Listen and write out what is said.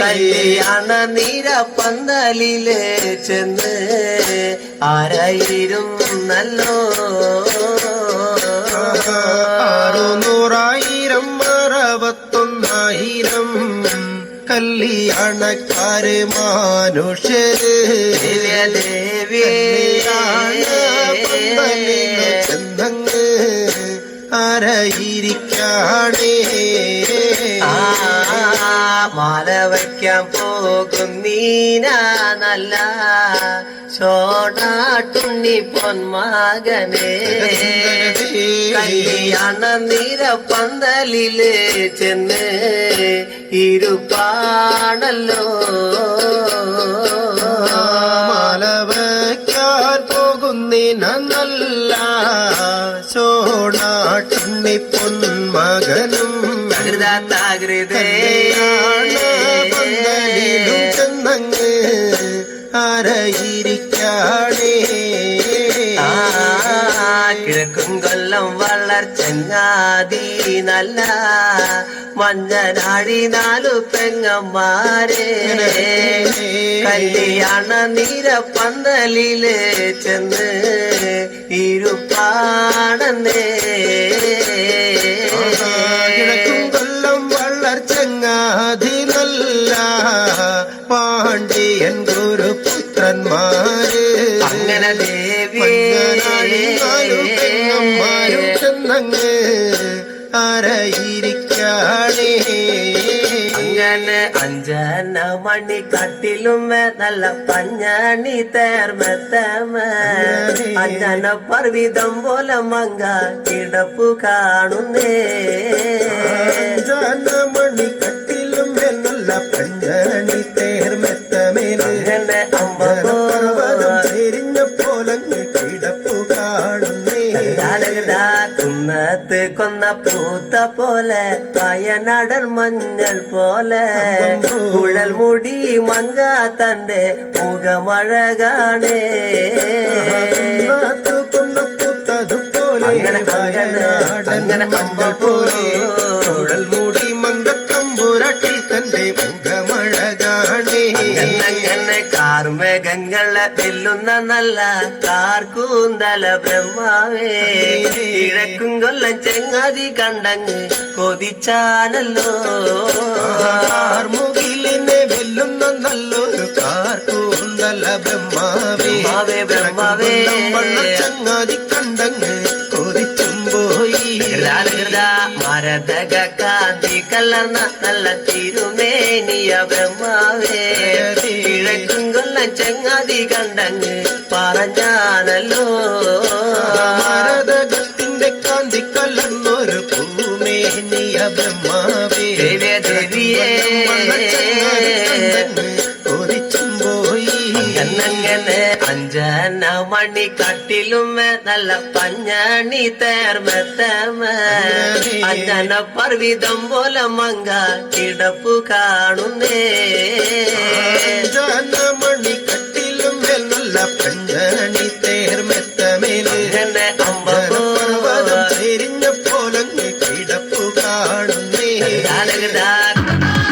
കല്യാണ നിര പന്തലിലെ ചെന്ന് ആരായിരുന്നല്ലോ അറുന്നൂറായിരം അറുപത്തൊന്നായിരം കല്യാണക്കാര് മാനുഷ്യര്. ചെന്നങ്ങ് ആരായിരിക്കാണേ? മാല വയ്ക്കാൻ പോകും നീന നല്ല ചോടാട്ടുണ്ണി പൊന്മാകനെ. കല്യാണ നിര പന്തലിൽ ചെന്ന് ഇരുപ്പാണല്ലോ. പോകും നീന നല്ല ചോടാട്ടുണ്ണി പൊന്മകനും. തകൃതേ പന്തലിലും ചെന്നങ്ങ് ആരായിരിക്കാണേ. ആ കിഴക്കും കൊല്ലം വളർച്ചങ്ങാതി നല്ല മഞ്ഞനാടി നാലു പെങ്ങന്മാരെ. കല്യാണ നിര പന്തലിൽ ചെന്ന് ഇരുപ്പാണെന്നേ. പാണ്ഡ്യൻ ഗുരുപുത്രന്മാര് അങ്ങനെ മഞ്ഞനാടിനാലും പെങ്ങന്മാരും ചെന്നങ്ങ് ആരായിരിക്കാണേ അങ്ങനെ അഞ്ചന മണി കട്ടിലും നല്ല പഞ്ഞാണി തേർമെത്തമ അഞ്ചന പർവിതം പോലെ മങ്ക കിടപ്പു കാണുന്നേ. അഞ്ചന മണി കട്ടിലും കുന്നത്ത് കൊന്ന പൂത്ത പോലെ പയനടൻ മഞ്ഞൾ പോലെ. കുഴൽ മുടി മങ്ക തന്റെ മുഖമഴകാണേ. കൊന്ന പൂത്തതുപോലെ അങ്ങനെ, അങ്ങനെ, മഞ്ഞൾ പോലെ. കാർമേഘങ്ങളെ വെല്ലുന്ന നല്ല കാർക്കൂന്തല ബ്രഹ്മാവേ. കിഴക്കും കൊല്ലം ചെങ്ങാതി കണ്ടങ്ങ് കൊതിച്ചാനല്ലോ മുകിലിനെ വെല്ലുന്ന നല്ലൊരു കാർക്കൂന്തല ബ്രഹ്മാവേ. ബ്രഹ്മാവേ. ചങ്ങാതി കണ്ടങ്ങ് കൊതിച്ചും പോയി. മരതക കാന്തി കലർന്ന നല്ല തിരുമേനിയ ബ്രഹ്മാവേ. കിഴക്കും ചെങ്ങാതി കണ്ടങ്ങ് പറഞ്ഞാനല്ലോ ഭാരതത്തിന്റെ കാന്തി കലർന്നൊരു പൂമേനിയ ബ്രഹ്മാവേ. ദേവിയേ അഞ്ചന മണി കട്ടിലും നല്ല പഞ്ഞാണി തേർമെത്തമ അഞ്ചന പർവിതം പോലെ മങ്ക കിടപ്പു കാണുന്നേ.